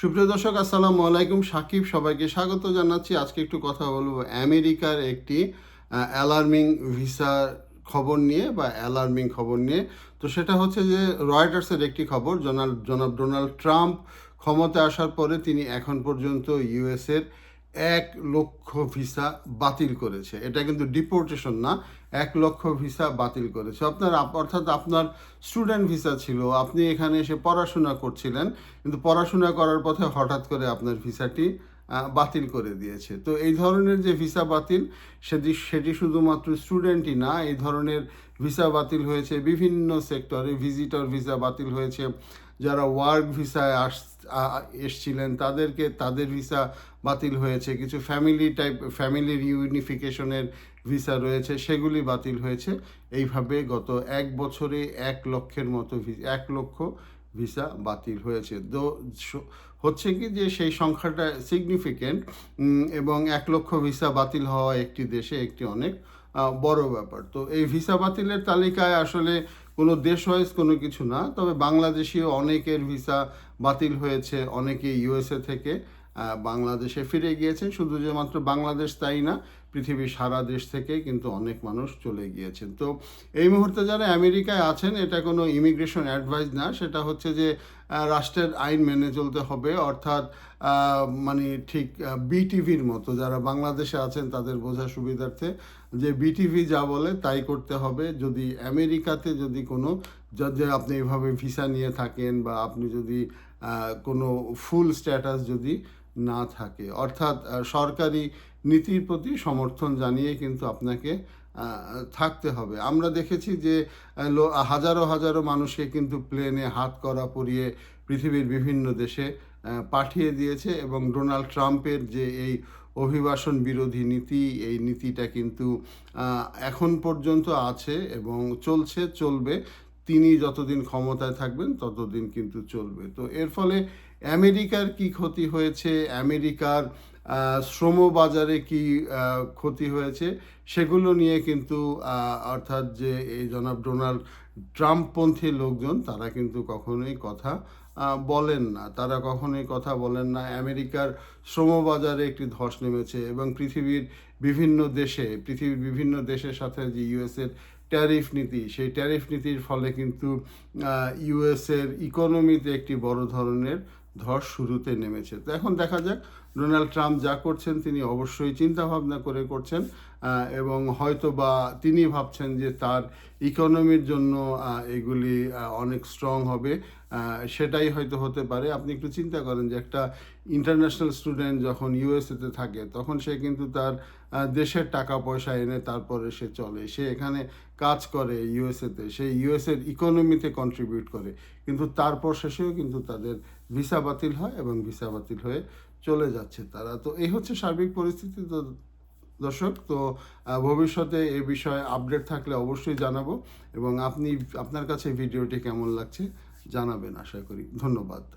সুপ্রিয় দর্শক, আসসালামু আলাইকুম। সাকিব সবাইকে স্বাগত জানাচ্ছি। আজকে একটু কথা বলব আমেরিকার একটি অ্যালার্মিং ভিসা খবর নিয়ে বা অ্যালার্মিং খবর নিয়ে। তো সেটা হচ্ছে যে রয়টার্সের একটি খবর, জনাল জনাব ডোনাল্ড ট্রাম্প ক্ষমতা আসার পরে তিনি এখন পর্যন্ত ইউএসের এক লক্ষ ভিসা বাতিল করেছে। এটা কিন্তু ডিপোর্টেশন না, এক লক্ষ ভিসা বাতিল করেছে। আপনার অর্থাৎ আপনার স্টুডেন্ট ভিসা ছিল, আপনি এখানে এসে পড়াশোনা করছিলেন, কিন্তু পড়াশোনা করার পথে হঠাৎ করে আপনার ভিসাটি বাতিল করে দিয়েছে। তো এই ধরনের যে ভিসা বাতিল সেটি সেটি শুধুমাত্র স্টুডেন্টই না, এই ধরনের ভিসা বাতিল হয়েছে বিভিন্ন সেক্টরে। ভিজিটর ভিসা বাতিল হয়েছে, যারা ওয়ার্ক ভিসায় আস এসছিলেন, তাদেরকে, তাদের ভিসা বাতিল হয়েছে। কিছু ফ্যামিলি টাইপ, ফ্যামিলির ইউনিফিকেশনের ভিসা রয়েছে, সেগুলি বাতিল হয়েছে। এইভাবে গত এক বছরে এক লক্ষের মতো এক লক্ষ ভিসা বাতিল হয়েছে। তো হচ্ছে কি যে সেই সংখ্যাটা সিগনিফিকেন্ট এবং এক লক্ষ ভিসা বাতিল হওয়া একটি দেশে একটি অনেক বড় ব্যাপার। তো এই ভিসা বাতিলের তালিকায় আসলে কোনো দেশ ওয়াইজ কোনো কিছু না, তবে বাংলাদেশীয় অনেকের ভিসা বাতিল হয়েছে অনেকে ইউএসএ থেকে বাংলাদেশে ফিরে গিয়েছেন। শুধু যে মাত্র বাংলাদেশ তাই না পৃথিবীর সারা দেশ থেকে কিন্তু অনেক মানুষ চলে গিয়েছেন। তো এই মুহূর্তে যারা আমেরিকায় আছেন, এটা কোনো ইমিগ্রেশন অ্যাডভাইস না, সেটা হচ্ছে যে রাষ্ট্রের আইন মেনে চলতে হবে। অর্থাৎ মানে ঠিক বিটিভির মতো যারা বাংলাদেশে আছেন, তাদের বোঝা সুবিধার্থে যে বিটিভি যা বলে তাই করতে হবে। যদি আমেরিকাতে যদি কোনো, যদি আপনি এইভাবে ভিসা নিয়ে থাকেন বা আপনি যদি কোনো ফুল স্ট্যাটাস যদি না থাকে। অর্থাৎ সরকারি নীতির প্রতি সমর্থন জানিয়ে কিন্তু আপনাকে থাকতে হবে। আমরা দেখেছি যে হাজারো হাজারো মানুষকে কিন্তু প্লেনে হাত করা পরিয়ে পৃথিবীর বিভিন্ন দেশে পাঠিয়ে দিয়েছে এবং ডোনাল্ড ট্রাম্পের যে এই অভিবাসন বিরোধী নীতি, এই নীতিটা কিন্তু এখন পর্যন্ত আছে এবং চলছে, চলবে। তিনি যতদিন ক্ষমতায় থাকবেন, ততদিন কিন্তু চলবে। তো এর ফলে আমেরিকার কি ক্ষতি হয়েছে? আমেরিকার শ্রম বাজারে কি ক্ষতি হয়েছে সেগুলো নিয়ে কিন্তু অর্থাৎ যে এই জনাব ডোনাল্ড ট্রাম্পপন্থী লোকজন, তারা কিন্তু কখনোই কথা বলেন না। তারা কখনোই কথা বলেন না। আমেরিকার শ্রমবাজারে একটি ধস নেমেছে এবং পৃথিবীর বিভিন্ন দেশে, পৃথিবীর বিভিন্ন দেশের সাথে যে ইউএসের ট্যারিফ নীতি, সেই ট্যারিফ নীতির ফলে কিন্তু ইউএসের ইকোনমিতে একটি বড় ধরনের ধস শুরুতে নেমেছে। তো এখন দেখা যাক ডোনাল্ড ট্রাম্প যা করছেন তিনি অবশ্যই চিন্তা ভাবনা করে করছেন এবং হয়তো বা তিনি ভাবছেন যে তার ইকোনমির জন্য এগুলি অনেক স্ট্রং হবে সেটাই হয়তো হতে পারে। আপনি একটু চিন্তা করেন যে একটা ইন্টারন্যাশনাল স্টুডেন্ট যখন ইউএসএতে থাকে, তখন সে কিন্তু তার দেশের টাকা পয়সা এনে তারপরে সে চলে। সে এখানে কাজ করে ইউএসএতে সে ইউএসএর ইকোনমিতে কন্ট্রিবিউট করে। কিন্তু তারপর শেষেও কিন্তু তাদের ভিসা বাতিল হয় এবং ভিসা বাতিল হয়ে চলে যাচ্ছে তারা। তো এই হচ্ছে সার্বিক পরিস্থিতি তো দর্শক। তো ভবিষ্যতে এ বিষয়ে আপডেট থাকলে অবশ্যই জানাব এবং আপনি, আপনার কাছে ভিডিওটি কেমন লাগছে জানাবেন আশা করি। ধন্যবাদ।